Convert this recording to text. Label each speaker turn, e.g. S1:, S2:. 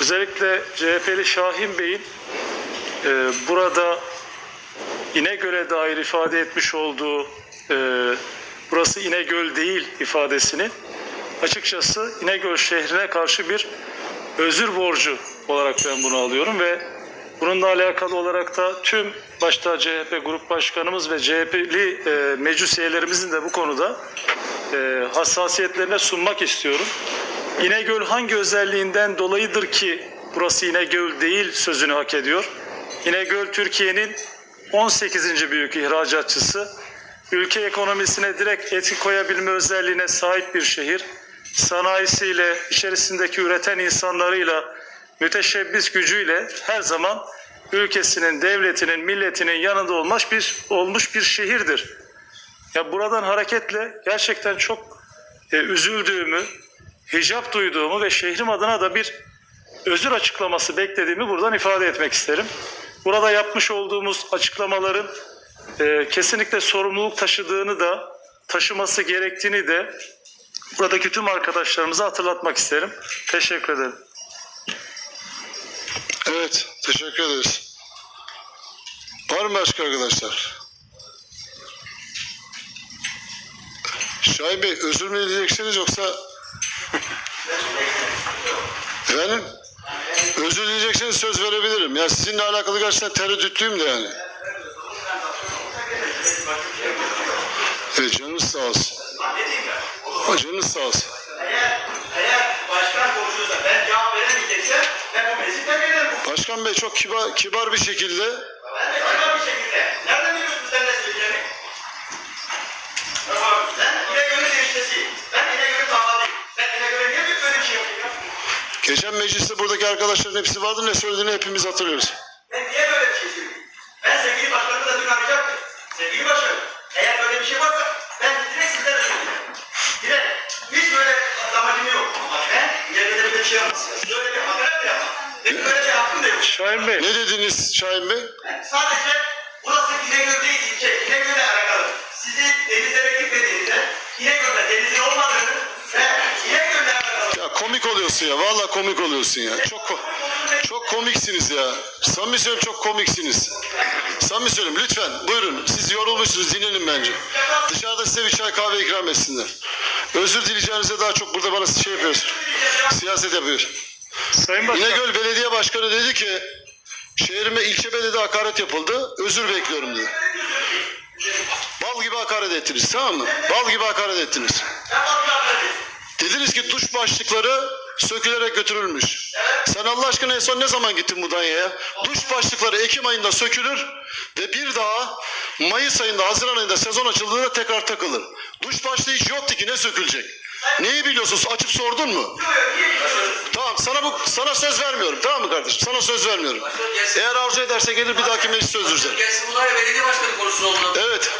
S1: Özellikle CHP'li Şahin Bey'in e, burada İnegöl'e dair ifade etmiş olduğu e, burası İnegöl değil ifadesini açıkçası İnegöl şehrine karşı bir özür borcu olarak ben bunu alıyorum ve bununla alakalı olarak da tüm başta CHP Grup Başkanımız ve CHP'li e, meclis üyelerimizin de bu konuda e, hassasiyetlerine sunmak istiyorum. İnegöl hangi özelliğinden dolayıdır ki burası İnegöl değil sözünü hak ediyor? İnegöl Türkiye'nin 18. büyük ihracatçısı. Ülke ekonomisine direkt etki koyabilme özelliğine sahip bir şehir. Sanayisiyle, içerisindeki üreten insanlarıyla, müteşebbis gücüyle her zaman ülkesinin, devletinin, milletinin yanında olmuş bir olmuş bir şehirdir. Ya buradan hareketle gerçekten çok e, üzüldüğümü, hicap duyduğumu ve şehrim adına da bir özür açıklaması beklediğimi buradan ifade etmek isterim. Burada yapmış olduğumuz açıklamaların e, kesinlikle sorumluluk taşıdığını da taşıması gerektiğini de buradaki tüm arkadaşlarımıza hatırlatmak isterim. Teşekkür ederim.
S2: Evet, teşekkür ederiz. Var mı başka arkadaşlar? Şahin Bey, özür mü dileyeceksiniz yoksa... Efendim? Özür dileyecekseniz söz verebilirim. Ya sizinle alakalı gerçekten tereddütlüyüm de yani. Evet, canınız sağ olsun. Ha, Canınız sağ olsun.
S3: Başkan
S2: Bey çok kibar, kibar bir şekilde
S3: Ben de kibar bir şekilde.
S2: Geçen mecliste buradaki arkadaşların hepsi vardı. Ne söylediğini hepimiz hatırlıyoruz.
S3: Ben niye böyle bir şey söyleyeyim? Ben sevgili başkanımı da dün arayacaktım. Sevgili başkanım, eğer böyle bir şey varsa ben direkt sizlere söyleyeceğim. Direkt. Hiç böyle amacım yok. Ama ben ileride böyle bir şey yapmam. Böyle bir hakaret de yapmam. Benim böyle bir hakkım da yok.
S1: Şahin Bey,
S2: Ne dediniz Şahin Bey?
S3: Sadece burası İnegöl değil ilçe. İnegöl'le alakalı. Sizi denizlere gitmediğinizde İnegöl'de denizin olmadığını
S2: komik oluyorsun ya. Vallahi komik oluyorsun ya. Çok çok komiksiniz ya. Samimi söylüyorum çok komiksiniz. Samimi söylüyorum lütfen buyurun. Siz yorulmuşsunuz dinlenin bence. Dışarıda size bir çay kahve ikram etsinler. Özür dileyeceğinize daha çok burada bana şey yapıyorsun. Siyaset yapıyor.
S1: Sayın Başkan.
S2: İnegöl Belediye Başkanı dedi ki şehrime ilçe belediye hakaret yapıldı. Özür bekliyorum dedi. Bal gibi hakaret ettiniz tamam mı? Bal gibi hakaret ettiniz. Dediniz ki duş başlıkları sökülerek götürülmüş. Sen Allah aşkına en son ne zaman gittin Mudanya'ya? Duş başlıkları Ekim ayında sökülür ve bir daha Mayıs ayında, Haziran ayında sezon açıldığında tekrar takılır. Duş başlığı hiç yoktu ki ne sökülecek? Neyi biliyorsun? Açıp sordun mu? Tamam sana bu sana söz vermiyorum. Tamam mı kardeşim? Sana söz vermiyorum. Eğer arzu ederse gelir bir dahaki meclis söz
S4: onunla.
S2: Evet.